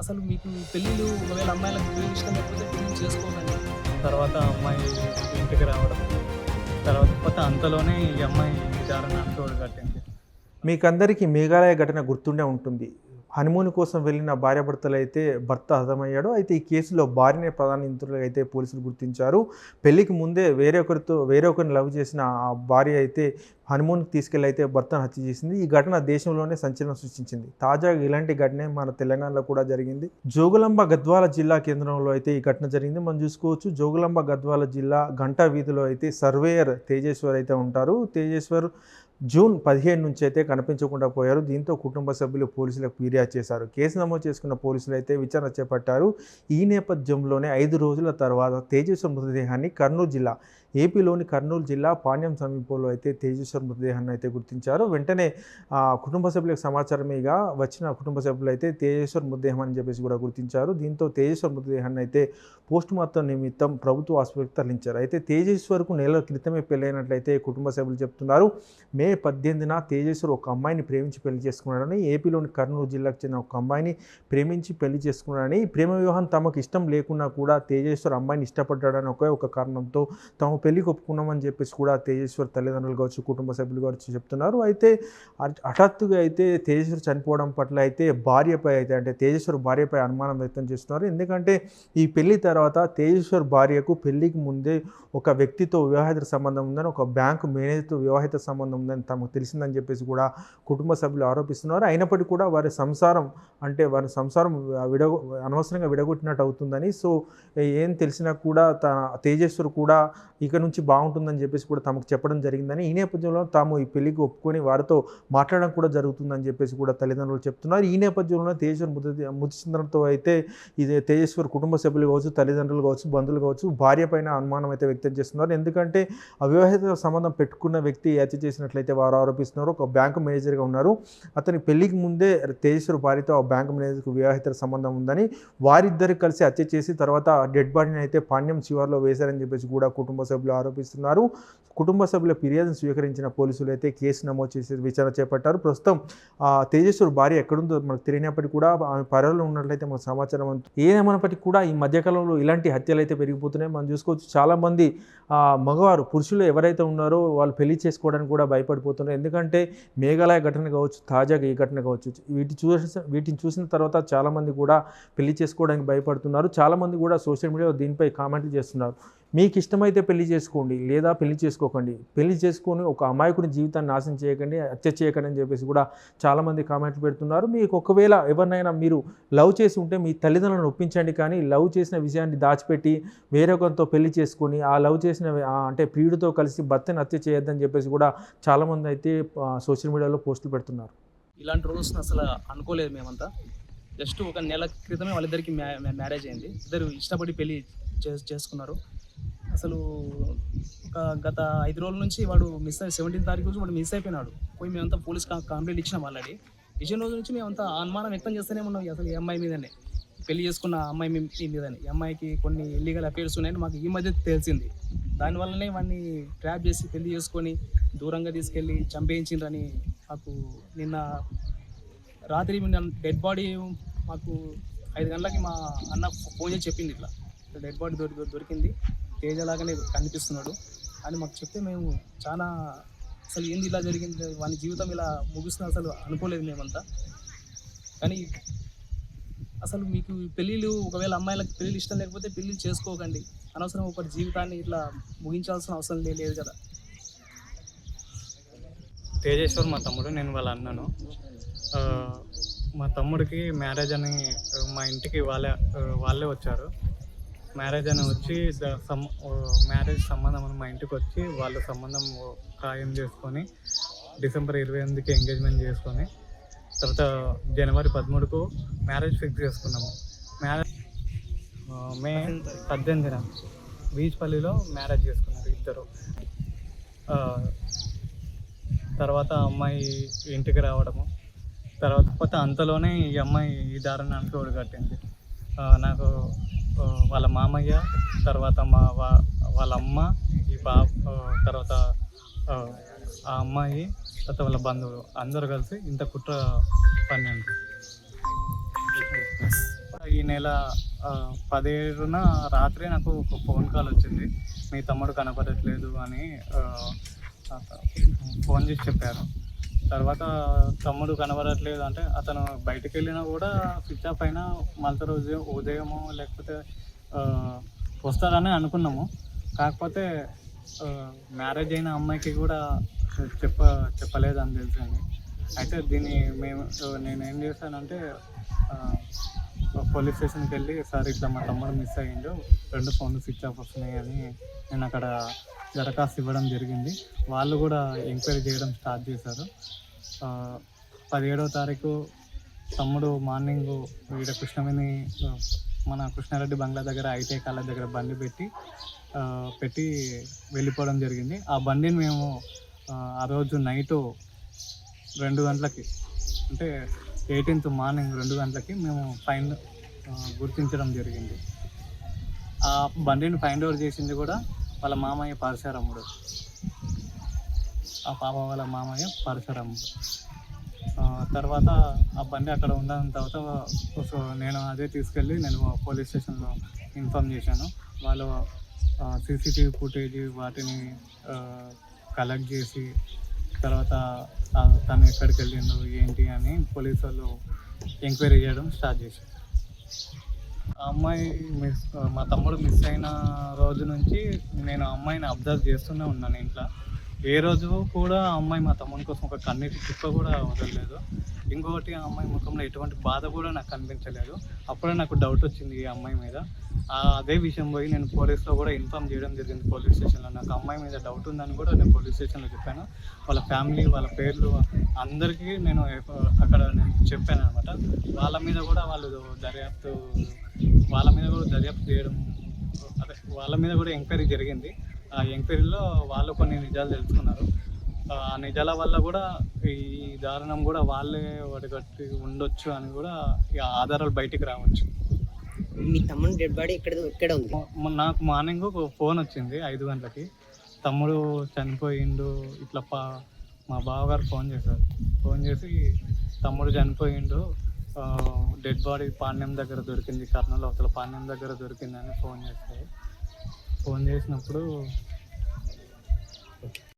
అసలు మీకు పెళ్ళిళ్ళు ఒకవేళ అమ్మాయిలకు పెళ్ళి ఇష్టం లేకపోతే పెళ్ళి చేసుకోకండి తర్వాత అమ్మాయి ఇంటికి రావడం తర్వాత పోతే అంతలోనే ఈ అమ్మాయి దారుణానికి తోడు కట్టింది. మీకందరికీ మేఘాలయ ఘటన గుర్తుండే ఉంటుంది. హనుమూన్ కోసం వెళ్ళిన భార్యాభర్తలు అయితే భర్త హతమయ్యాడు. అయితే ఈ కేసులో భార్యనే ప్రధాన నిందితులుగా అయితే పోలీసులు గుర్తించారు. పెళ్ళికి ముందే వేరే ఒకరితో వేరే ఒకరిని లవ్ చేసిన ఆ భార్య అయితే హనుమూన్కి తీసుకెళ్ళి అయితే భర్తను హత్య చేసింది. ఈ ఘటన దేశంలోనే సంచలనం సృష్టించింది. తాజాగా ఇలాంటి ఘటనే మన తెలంగాణలో కూడా జరిగింది. జోగులాంబ గద్వాల జిల్లా కేంద్రంలో అయితే ఈ ఘటన జరిగింది. మనం చూసుకోవచ్చు జోగులాంబ గద్వాల జిల్లా గంటా వీధిలో అయితే సర్వేయర్ తేజేశ్వర్ అయితే ఉంటారు. తేజేశ్వర్ జూన్ పదిహేను నుంచి అయితే కనిపించకుండా పోయారు. దీంతో కుటుంబ సభ్యులు పోలీసులకు ఫిర్యాదు చేశారు. కేసు నమోదు చేసుకున్న పోలీసులు అయితే విచారణ చేపట్టారు. ఈ నేపథ్యంలోనే ఐదు రోజుల తర్వాత తేజస్వ మృతదేహాన్ని కర్నూలు జిల్లా ఏపీలోని కర్నూలు జిల్లా పాణ్యం సమీపంలో అయితే తేజేశ్వర్ మృతదేహాన్ని అయితే గుర్తించారు. వెంటనే ఆ, కుటుంబ సభ్యులకు సమాచారమేగా వచ్చిన కుటుంబ సభ్యులు అయితే తేజేశ్వర్ మృతదేహం అని చెప్పేసి కూడా గుర్తించారు. దీంతో తేజేశ్వర్ మృతదేహాన్ని అయితే పోస్ట్ మార్టం నిమిత్తం ప్రభుత్వ ఆసుపత్రికి తరలించారు. అయితే తేజేశ్వర్కు నెల క్రితమే పెళ్ళైనట్లయితే కుటుంబ సభ్యులు చెప్తున్నారు. మే పద్దెనిమిదిన తేజేశ్వర్ ఒక అమ్మాయిని ప్రేమించి పెళ్ళి చేసుకున్నాడని ఏపీలోని కర్నూలు జిల్లాకు చెందిన ఒక అమ్మాయిని ప్రేమించి పెళ్ళి చేసుకున్నాడని ప్రేమ వివాహం తమకు ఇష్టం లేకున్నా కూడా తేజేశ్వర్ అమ్మాయిని ఇష్టపడ్డాడని ఒకే ఒక కారణంతో తాము పెళ్ళికి ఒప్పుకున్నామని చెప్పేసి కూడా తేజేశ్వర్ తల్లిదండ్రులు కావచ్చు కుటుంబ సభ్యులు కావచ్చు చెప్తున్నారు. అయితే హఠాత్తుగా అయితే తేజేశ్వర్ చనిపోవడం పట్ల అయితే భార్యపై అయితే అంటే తేజేశ్వర్ భార్యపై అనుమానం వ్యక్తం చేస్తున్నారు. ఎందుకంటే ఈ పెళ్ళి తర్వాత తేజేశ్వర్ భార్యకు పెళ్ళికి ముందే ఒక వ్యక్తితో వివాహిత సంబంధం ఉందని ఒక బ్యాంకు మేనేజర్తో వివాహిత సంబంధం ఉందని తమకు తెలిసిందని చెప్పేసి కూడా కుటుంబ సభ్యులు ఆరోపిస్తున్నారు. అయినప్పటికీ కూడా వారి సంసారం అంటే వారి సంసారం విడ అనవసరంగా విడగొట్టినట్టు అవుతుందని. సో ఏం తెలిసినా కూడా తన తేజేశ్వర్ కూడా ఇక నుంచి బాగుంటుందని చెప్పేసి కూడా తమకు చెప్పడం జరిగిందని ఈ నేపథ్యంలో తాము ఈ పెళ్ళికి ఒప్పుకొని వారితో మాట్లాడడం కూడా జరుగుతుందని చెప్పేసి కూడా తల్లిదండ్రులు చెప్తున్నారు. ఈ నేపథ్యంలో తేజేశ్వర్ మృతి మృతి అయితే ఇది తేజేశ్వర్ కుటుంబ సభ్యులు కావచ్చు తల్లిదండ్రులు కావచ్చు బంధువులు కావచ్చు భార్య పైన అనుమానం అయితే వ్యక్తం చేస్తున్నారు. ఎందుకంటే అవివాహిత సంబంధం పెట్టుకున్న వ్యక్తి హత్య చేసినట్లయితే వారు ఆరోపిస్తున్నారు. ఒక బ్యాంకు మేనేజర్గా ఉన్నారు. అతని పెళ్ళికి ముందే తేజేశ్వర్ భార్యతో ఆ బ్యాంకు మేనేజర్కు వివాహిత సంబంధం ఉందని వారిద్దరు కలిసి హత్య చేసి తర్వాత డెడ్ బాడీని అయితే పాణ్యం శివార్లో వేశారని చెప్పేసి కూడా కుటుంబ సభ్యులు ఆరోపిస్తున్నారు. కుటుంబ సభ్యుల ఫిర్యాదును స్వీకరించిన పోలీసులు అయితే కేసు నమోదు చేసి విచారణ చేపట్టారు. ప్రస్తుతం ఆ భార్య ఎక్కడుందో మనకు తెలియనప్పటికీ కూడా ఆమె పరలో ఉన్నట్లయితే మనకు సమాచారం అందు ఏదేమైనప్పటికీ కూడా ఈ మధ్యకాలంలో ఇలాంటి హత్యలు అయితే పెరిగిపోతున్నాయి. మనం చూసుకోవచ్చు చాలామంది మగవారు పురుషులు ఎవరైతే ఉన్నారో వాళ్ళు పెళ్ళి చేసుకోవడానికి కూడా భయపడిపోతున్నారు. ఎందుకంటే మేఘాలయ ఘటన కావచ్చు తాజాగా ఈ ఘటన కావచ్చు వీటి చూసిన వీటిని చూసిన తర్వాత చాలామంది కూడా పెళ్ళి చేసుకోవడానికి భయపడుతున్నారు. చాలామంది కూడా సోషల్ మీడియాలో దీనిపై కామెంట్లు చేస్తున్నారు. మీకు ఇష్టమైతే పెళ్ళి చేసుకోండి లేదా పెళ్ళి చేసుకో చేసుకోకండి. పెళ్ళి చేసుకొని ఒక అమాయకుని జీవితాన్ని నాశనం చేయకండి హత్య చేయకండి అని చెప్పేసి కూడా చాలామంది కామెంట్లు పెడుతున్నారు. మీకు ఒకవేళ ఎవరినైనా మీరు లవ్ చేసి ఉంటే మీ తల్లిదండ్రులను ఒప్పించండి కానీ లవ్ చేసిన విషయాన్ని దాచిపెట్టి వేరొకరితో పెళ్ళి చేసుకొని ఆ లవ్ చేసిన అంటే ప్రియుడితో కలిసి భర్తని హత్య చేయొద్దని చెప్పేసి కూడా చాలామంది అయితే సోషల్ మీడియాలో పోస్టులు పెడుతున్నారు. ఇలాంటి రోజు అసలు అనుకోలేదు మేమంతా. జస్ట్ ఒక నెల క్రితమే వాళ్ళిద్దరికి మ్యారేజ్ అయింది. ఇద్దరు ఇష్టపడి పెళ్ళి చేసుకున్నారు. అసలు ఒక గత ఐదు రోజుల నుంచి వాడు మిస్ అయ్యి సెవెంటీన్ తారీఖు నుంచి వాడు మిస్ అయిపోయినాడు. పోయి మేమంతా పోలీస్ కంప్లైంట్ ఇచ్చినాం ఆల్రెడీ. ఇచ్చిన రోజు నుంచి మేమంతా అనుమానం వ్యక్తం చేస్తూనే ఉన్నాం అసలు ఈ అమ్మాయి మీదనే పెళ్ళి చేసుకున్న అమ్మాయి మీ మీదనే. ఈ అమ్మాయికి కొన్ని ఇల్లీగల్ అఫేర్స్ ఉన్నాయని మాకు ఈ మధ్య తెలిసింది. దానివల్లనే వాడిని ట్రాప్ చేసి పెళ్ళి చేసుకొని దూరంగా తీసుకెళ్ళి చంపేయించిండ్రని మాకు నిన్న రాత్రి డెడ్ బాడీ మాకు ఐదు గంటలకి మా అన్న ఫోన్ చేసి చెప్పింది ఇట్లా. డెడ్ బాడీ దొరి దొరికింది. తేజలాగానే కనిపిస్తున్నాడు. అని మాకు చెప్తే మేము చాలా అసలు ఏంది ఇలా జరిగింది? వాని జీవితం ఇలా ముగుస్తుంది అసలు అనుకోలేదు మేమంతా. కానీ అసలు మీకు పెళ్ళిళ్ళు ఒకవేళ అమ్మాయిలకు పెళ్ళిళ్ళు ఇష్టం లేకపోతే పెళ్ళిళ్ళు చేసుకోకండి. అనవసరం ఒకటి జీవితాన్ని ఇట్లా ముగించాల్సిన అవసరం లేదు కదా. తేజేశ్వర్ మా తమ్ముడు నేను వాళ్ళ అన్నాను. మా తమ్ముడికి మ్యారేజ్ అని మా ఇంటికి వాళ్ళే వాళ్ళే వచ్చారు. మ్యారేజ్ అని వచ్చి మ్యారేజ్ సంబంధం అని మా ఇంటికి వచ్చి వాళ్ళ సంబంధం ఖాయం చేసుకొని డిసెంబర్ ఇరవై ఎనిమిదికి ఎంగేజ్మెంట్ చేసుకొని తర్వాత జనవరి పదమూడుకు మ్యారేజ్ ఫిక్స్ చేసుకున్నాము. మ్యారేజ్ మే పద్దెనిమిదిన బీచ్పల్లిలో మ్యారేజ్ చేసుకున్నారు ఇద్దరు. తర్వాత అమ్మాయి ఇంటికి రావడము. తర్వాత పోతే అంతలోనే ఈ అమ్మాయి ఈ దారుణానికి ఒడిగట్టింది. నాకు వాళ్ళ మామయ్య తర్వాత మా వా- వాళ్ళ అమ్మ ఈ బా తర్వాత ఆ, అమ్మాయి తర్వాత వాళ్ళ బంధువులు అందరూ కలిసి ఇంత కుట్ర పన్నెండు ఈ నెల పదిహేడున రాత్రి నాకు ఒక ఫోన్ కాల్ వచ్చింది. మీ తమ్ముడు కనపడట్లేదు అని ఫోన్ చేసి చెప్పారు. తర్వాత తమ్ముడు కనబడట్లేదు అంటే అతను బయటికి వెళ్ళినా కూడా స్విచ్ ఆఫ్ అయినా మళ్ళీ రోజు ఉదయము లేకపోతే వస్తారని అనుకున్నాము. కాకపోతే మ్యారేజ్ అయిన అమ్మాయికి కూడా చెప్ప చెప్పలేదని తెలిసింది. అయితే దీన్ని మేము నేను ఏం చేశానంటే పోలీస్ స్టేషన్కి వెళ్ళి సార్ ఇట్లా మా తమ్ముడు మిస్ అయ్యిండు రెండు ఫోన్లు స్విచ్ ఆఫ్ వస్తున్నాయి అని నేను అక్కడ దరఖాస్తు ఇవ్వడం జరిగింది. వాళ్ళు కూడా ఎంక్వైరీ చేయడం స్టార్ట్ చేశారు. పదిహేడవ తారీఖు తమ్ముడు మార్నింగ్ ఈడ కృష్ణవేణి మన కృష్ణారెడ్డి బంగ్లా దగ్గర ఐటీఐ కాలేజ్ దగ్గర బండి పెట్టి పెట్టి వెళ్ళిపోవడం జరిగింది. ఆ బండిని మేము ఆ రోజు నైటు రెండు గంటలకి అంటే ఎయిటీన్త్ మార్నింగ్ రెండు గంటలకి మేము ఫైన్ గుర్తించడం జరిగింది. ఆ బండిని ఫైండ్ అవుట్ చేసింది కూడా వాళ్ళ మామయ్య పరశురాముడు. ఆ పాప వాళ్ళ మామయ్య పరశురాముడు. తర్వాత ఆ బండి అక్కడ ఉన్న తర్వాత సో నేను అదే తీసుకెళ్ళి నేను పోలీస్ స్టేషన్లో ఇన్ఫామ్ చేశాను. వాళ్ళు సీసీటీవీ ఫుటేజ్ వాటిని కలెక్ట్ చేసి తర్వాత తను ఎక్కడికి వెళ్ళిండు ఏంటి అని పోలీసు వాళ్ళు ఎంక్వైరీ చేయడం స్టార్ట్ చేశారు. ఆ అమ్మాయి మిస్ మా తమ్ముడు మిస్ అయిన రోజు నుంచి నేను ఆ అమ్మాయిని అబ్జర్వ్ చేస్తూనే ఉన్నాను ఇంట్లో. ఏ రోజు కూడా ఆ అమ్మాయి మా తమ్ముని కోసం ఒక కన్నీటి చుక్క కూడా వదలలేదు. ఇంకొకటి ఆ అమ్మాయి ముఖంలో ఎటువంటి బాధ కూడా నాకు కనిపించలేదు. అప్పుడే నాకు డౌట్ వచ్చింది ఈ అమ్మాయి మీద. అదే విషయం పోయి నేను పోలీస్లో కూడా ఇన్ఫామ్ చేయడం జరిగింది పోలీస్ స్టేషన్లో. నాకు అమ్మాయి మీద డౌట్ ఉందని కూడా నేను పోలీస్ స్టేషన్లో చెప్పాను. వాళ్ళ ఫ్యామిలీ వాళ్ళ పేర్లు అందరికీ నేను అక్కడ నేను చెప్పాను అనమాట వాళ్ళ మీద కూడా వాళ్ళు దర్యాప్తు వాళ్ళ మీద కూడా దర్యాప్తు చేయడం అదే వాళ్ళ మీద కూడా ఎంక్వైరీ జరిగింది. ఆ ఎంక్వైరీలో వాళ్ళు కొన్ని నిజాలు తెలుసుకున్నారు. ఆ నిజాల వల్ల కూడా ఈ దారుణం కూడా వాళ్ళే వడగట్టి ఉండొచ్చు అని కూడా ఈ ఆధారాలు బయటికి రావచ్చు. మీ తమ్ముని డెడ్ బాడీ ఎక్కడ ఎక్కడ ఉంది? నాకు మార్నింగ్ ఒక ఫోన్ వచ్చింది ఐదు గంటలకి. తమ్ముడు చనిపోయిండు ఇట్లా పా మా బావగారు ఫోన్ చేశారు. ఫోన్ చేసి తమ్ముడు చనిపోయిండు డెడ్ బాడీ పాండ్యం దగ్గర దొరికింది కర్నూలు అవతల పాండ్యం దగ్గర దొరికిందని ఫోన్ చేస్తారు ఫోన్ చేసినప్పుడు